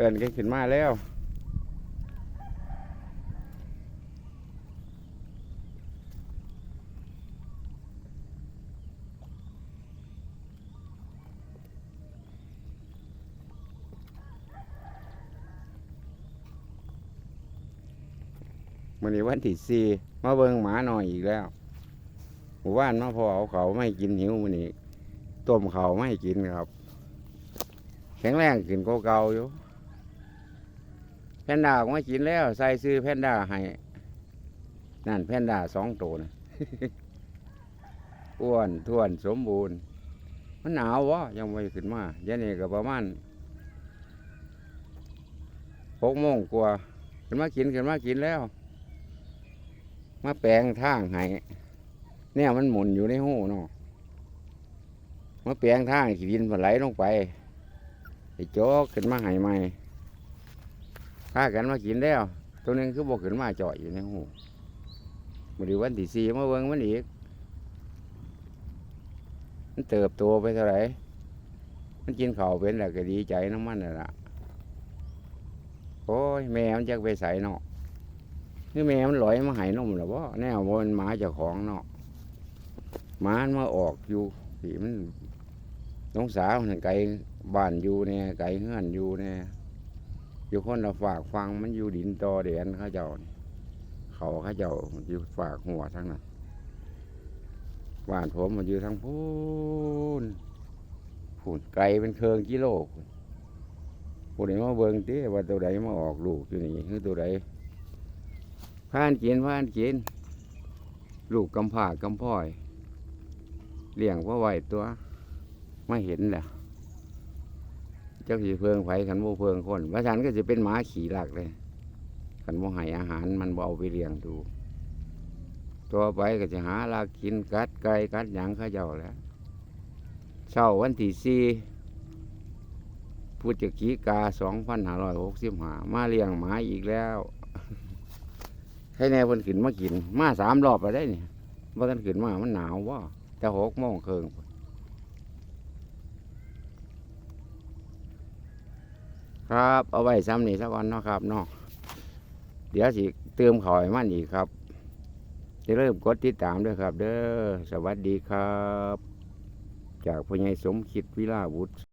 เอินกันขึ้นมาแล้วมันนี้วันที่สี่มาเบิ่งหมาหน่อยอีกแล้วหมู่บ้านมาพอเอาเขาไม่กินหิวมันนี้ต้มเขาไม่กินครับ แข็งแรงขึ้นกว่าเก่าอยู่ นด้าก็ไม่กินแล้ว ใส่ซื้อแพนด้าให้นั่นแพนด้าสองตัวนะอ้วนท้วนสมบูรณ์ มันหนาววะยังไม่ขึ้นมาเยันนี่ก็ประมาณหกโมงกว่าขึ้นมากินขึ้นมากินแล้ว มาแปลงทางให้เนี่ยมันหมุนอยู่ในหูเนาะมาแปลงทางขีดินมันไหลลงไปไอ้โจ๊กขึ้นมาใหายใหม่ พากันมากินแล้ว ตัวนึงคือบอกขึ้นมาจ่อยอยู่ในหูมาดูวันที่สี่มาเบิ่งมันอีก มันเติบโตไปเท่าไหร่มันกินข้าวเป็นแล้วก็ดีใจน้ำมันน่ะละโอ้ยแม่มันจะไปใส่เนาะนี่แม่มันลอยมาหายนมหรอวะแน่วบนหมาเจ้าของเนาะหมามันมาออกอยู่ที่มันน้องสาวนั่นไก่บ้านอยู่เนี่ยไก่เฮือนอยู่เนี่ย อยู่คนละฝากฟังมันอยู่ดินตอเดียนเขาเจ้า เขาเขาเจ้าอยู่ฝากหัวทั้งนั้นบ้านผมมันอยู่ทางพูนพูนไก่เป็นเครืองกิโลพูนผู้ใดมาเบิ่งติว่าตัวใดมาออกลูกอยู่นี่คือตัวใดพานกินพานกินลูกกำผากำพ่อยเลี้ยงพ่อไหวตัว ไม่เห็นแหละ จ้าสีเพิงไฟขันโมเพิงคนว่าฉันก็จะเป็นหมาขี่หลักเลยขันโมให้อาหารมันบ่เอาไปเลี้ยงดู ตัวไปก็จะหาลากกินกัดไก่กัดหยังข้าเจ้าแล้วเช้าวันที่สี่พุทธกีกาสองพันห้าร้อยหกสิบห้ามาเลี้ยงหมาอีกแล้วให้แน่เพิ่นขึ้นมากิน มาสามรอบไปได้เนี่ยว่าท่านขึ้นมามันหนาวว่าแต่หกโมงเคิง ครับ เอาไว้ซ้ำนี่สักวันเนาะครับเนาะเดี๋ยวสิเติมข่อยมันอีกครับจะเริ่มกดติดตามด้วยครับ เด้อสวัสดีครับ จากพญายสมคิดวิลาวุฒิ